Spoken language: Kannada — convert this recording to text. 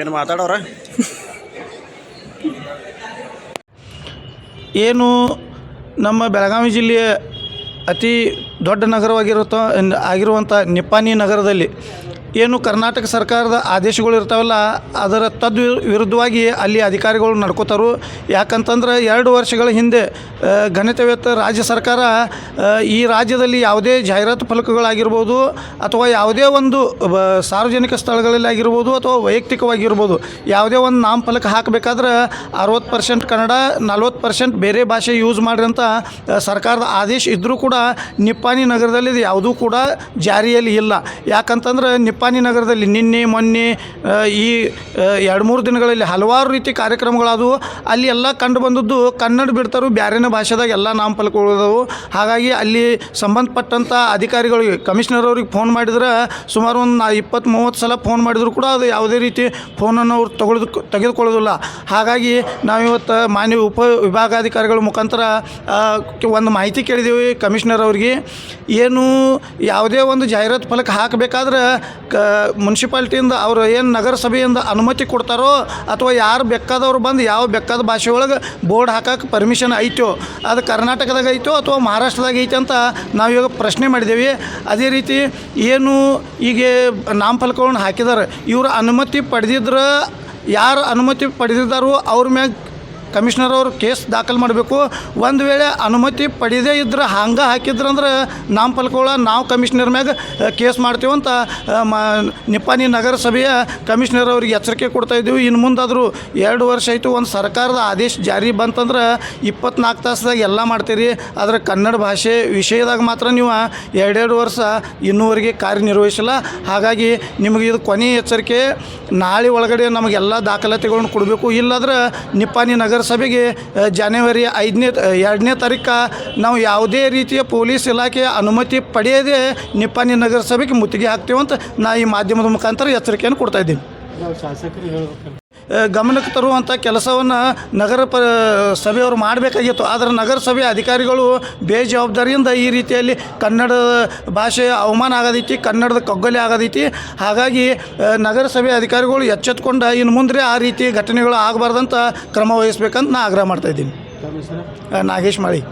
ಏನು ಮಾತಾಡೋರ ಏನು ನಮ್ಮ ಬೆಳಗಾವಿ ಜಿಲ್ಲೆಯ ಅತಿ ದೊಡ್ಡ ನಗರವಾಗಿರುತ್ತ ಆಗಿರುವಂಥ ನಿಪ್ಪಾನಿ ನಗರದಲ್ಲಿ ಏನು ಕರ್ನಾಟಕ ಸರ್ಕಾರದ ಆದೇಶಗಳು ಇರ್ತಾವಲ್ಲ, ಅದರ ತದ್ ವಿರುದ್ಧವಾಗಿ ಅಲ್ಲಿ ಅಧಿಕಾರಿಗಳು ನಡ್ಕೋತಾರು. ಯಾಕಂತಂದ್ರೆ ಎರಡು ವರ್ಷಗಳ ಹಿಂದೆ ಘನತೆವೇತ ರಾಜ್ಯ ಸರ್ಕಾರ ಈ ರಾಜ್ಯದಲ್ಲಿ ಯಾವುದೇ ಜಾಹೀರಾತು ಫಲಕಗಳಾಗಿರ್ಬೋದು, ಅಥವಾ ಯಾವುದೇ ಒಂದು ಸಾರ್ವಜನಿಕ ಸ್ಥಳಗಳಲ್ಲಿ ಆಗಿರ್ಬೋದು, ಅಥವಾ ವೈಯಕ್ತಿಕವಾಗಿರ್ಬೋದು, ಯಾವುದೇ ಒಂದು ನಾಮಫಲಕ ಹಾಕಬೇಕಾದ್ರೆ ಅರವತ್ತು ಪರ್ಸೆಂಟ್ ಕನ್ನಡ, ನಲ್ವತ್ತು ಪರ್ಸೆಂಟ್ ಬೇರೆ ಭಾಷೆ ಯೂಸ್ ಮಾಡ್ರಿ ಅಂತ ಸರ್ಕಾರದ ಆದೇಶ ಇದ್ದರೂ ಕೂಡ ನಿಪ್ಪಾನಿ ನಗರದಲ್ಲಿ ಯಾವುದೂ ಕೂಡ ಜಾರಿಯಲ್ಲಿ ಇಲ್ಲ. ಯಾಕಂತಂದ್ರೆ ನಿಪ್ಪಾಣಿ ನಗರದಲ್ಲಿ ನಿನ್ನೆ, ಮೊನ್ನೆ ಈ ಎರಡು ಮೂರು ದಿನಗಳಲ್ಲಿ ಹಲವಾರು ರೀತಿ ಕಾರ್ಯಕ್ರಮಗಳಾದವು. ಅಲ್ಲಿ ಎಲ್ಲ ಕಂಡು ಬಂದದ್ದು ಕನ್ನಡ ಬಿಡ್ತಾರು, ಬ್ಯಾರೆನ ಭಾಷೆದಾಗ ಎಲ್ಲ ನಾಮ ಅದಾವು ಹಾಗಾಗಿ ಅಲ್ಲಿ ಸಂಬಂಧಪಟ್ಟಂಥ ಅಧಿಕಾರಿಗಳಿಗೆ ಕಮಿಷನರ್ ಅವ್ರಿಗೆ ಫೋನ್ ಮಾಡಿದ್ರೆ ಸುಮಾರು ಒಂದು ನಾ ಇಪ್ಪತ್ತು ಮೂವತ್ತು ಸಲ ಫೋನ್ ಮಾಡಿದ್ರು ಕೂಡ ಅದು ಯಾವುದೇ ರೀತಿ ಫೋನನ್ನು ಅವ್ರು ತೊಗೊಳ್ದು, ತೆಗೆದುಕೊಳ್ಳೋದಿಲ್ಲ. ಹಾಗಾಗಿ ನಾವಿವತ್ತು ಮಾನ್ಯ ಉಪ ವಿಭಾಗಾಧಿಕಾರಿಗಳ ಮುಖಾಂತರ ಒಂದು ಮಾಹಿತಿ ಕೇಳಿದ್ದೀವಿ ಕಮಿಷನರ್ ಅವ್ರಿಗೆ. ಏನು ಯಾವುದೇ ಒಂದು ಜಾಹೀರಾತು ಫಲಕ ಹಾಕಬೇಕಾದ್ರೆ ಕ ಮುನ್ಸಿಪಾಲ್ಟಿಯಿಂದ ಅವರು ಏನು ನಗರಸಭೆಯಿಂದ ಅನುಮತಿ ಕೊಡ್ತಾರೋ ಅಥವಾ ಯಾರು ಬೇಕಾದವ್ರು ಬಂದು ಯಾವ ಬೇಕಾದ ಭಾಷೆ ಒಳಗೆ ಬೋರ್ಡ್ ಹಾಕಕ್ಕೆ ಪರ್ಮಿಷನ್ ಐತೋ, ಅದು ಕರ್ನಾಟಕದಾಗ ಐತೋ ಅಥವಾ ಮಹಾರಾಷ್ಟ್ರದಾಗ ಐತೆ ಅಂತ ನಾವಿವಾಗ ಪ್ರಶ್ನೆ ಮಾಡಿದ್ದೇವೆ ಅದೇ ರೀತಿ ಏನು ಈಗ ನಾಮಫಲಕಗಳನ್ನ ಹಾಕಿದ್ದಾರೆ ಇವರು ಅನುಮತಿ ಪಡೆದಿದ್ರೆ ಯಾರು ಅನುಮತಿ ಪಡೆದಿದ್ದಾರೋ ಅವ್ರ ಮ್ಯಾಗ ಕಮಿಷನರ್ ಅವರು ಕೇಸ್ ದಾಖಲು ಮಾಡಬೇಕು. ಒಂದು ವೇಳೆ ಅನುಮತಿ ಪಡೆದೇ ಇದ್ರೆ ಹಂಗೆ ಹಾಕಿದ್ರಂದ್ರೆ ಪಲ್ಕೊಳ್ಳ ನಾವು ಕಮಿಷನರ್ ಮ್ಯಾಗ ಕೇಸ್ ಮಾಡ್ತೀವಿ ಅಂತ ನಿಪ್ಪಾನಿ ಮ, ನಿಪ್ಪಾನಿ ನಗರಸಭೆಯ ಕಮಿಷನರ್ ಅವ್ರಿಗೆ ಎಚ್ಚರಿಕೆ ಕೊಡ್ತಾ ಇದ್ದೀವಿ. ಇನ್ನು ಮುಂದಾದರೂ ಎರಡು ವರ್ಷ ಆಯಿತು, ಒಂದು ಸರ್ಕಾರದ ಆದೇಶ ಜಾರಿ ಬಂತಂದ್ರೆ ಇಪ್ಪತ್ನಾಲ್ಕು ತಾಸದಾಗ ಎಲ್ಲ ಮಾಡ್ತೀರಿ. ಆದರೆ ಕನ್ನಡ ಭಾಷೆ ವಿಷಯದಾಗ ಮಾತ್ರ ನೀವು ಎರಡೆರಡು ವರ್ಷ ಇನ್ನೂವರೆಗೆ ಕಾರ್ಯನಿರ್ವಹಿಸಿಲ್ಲ. ಹಾಗಾಗಿ ನಿಮಗೆ ಇದು ಕೊನೆಯ ಎಚ್ಚರಿಕೆ. ನಾಳೆ ಒಳಗಡೆ ನಮಗೆಲ್ಲ ದಾಖಲಾತಿಗಳನ್ನು ಕೊಡಬೇಕು. ಇಲ್ಲಾದ್ರೆ ನಿಪ್ಪಾಣಿ ನಗರಸಭೆಗೆ ಜಾನ್ವರಿ ಐದನೇ ಎರಡನೇ ತಾರೀಕು ನಾವು ಯಾವುದೇ ರೀತಿಯ ಪೊಲೀಸ್ ಇಲಾಖೆಯ ಅನುಮತಿ ಪಡೆಯದೆ ನಿಪ್ಪಾನಿ ನಗರಸಭೆಗೆ ಮುತ್ತಿಗೆ ಹಾಕ್ತೀವಂತ ನಾ ಈ ಮಾಧ್ಯಮದ ಮುಖಾಂತರ ಎಚ್ಚರಿಕೆಯನ್ನು ಕೊಡ್ತಾ ಇದ್ದೀನಿ. ಗಮನಕ್ಕೆ ತರುವಂಥ ಕೆಲಸವನ್ನು ನಗರ ಪ ಸಭೆಯವರು ಮಾಡಬೇಕಾಗಿತ್ತು. ಆದರೆ ನಗರಸಭೆ ಅಧಿಕಾರಿಗಳು ಬೇಜವಾಬ್ದಾರಿಯಿಂದ ಈ ರೀತಿಯಲ್ಲಿ ಕನ್ನಡ ಭಾಷೆಯ ಅವಮಾನ ಆಗೋದೈತಿ, ಕನ್ನಡದ ಕಗ್ಗೊಲೆ ಆಗೋದೈತಿ. ಹಾಗಾಗಿ ನಗರಸಭೆ ಅಧಿಕಾರಿಗಳು ಎಚ್ಚೆತ್ಕೊಂಡು ಇನ್ನು ಮುಂದೆ ಆ ರೀತಿ ಘಟನೆಗಳು ಆಗಬಾರ್ದಂತ ಕ್ರಮ ವಹಿಸ್ಬೇಕಂತ ನಾ ಆಗ್ರಹ ಮಾಡ್ತಾಯಿದ್ದೀನಿ ನಾಗೇಶ್ ಮಾಳಿ.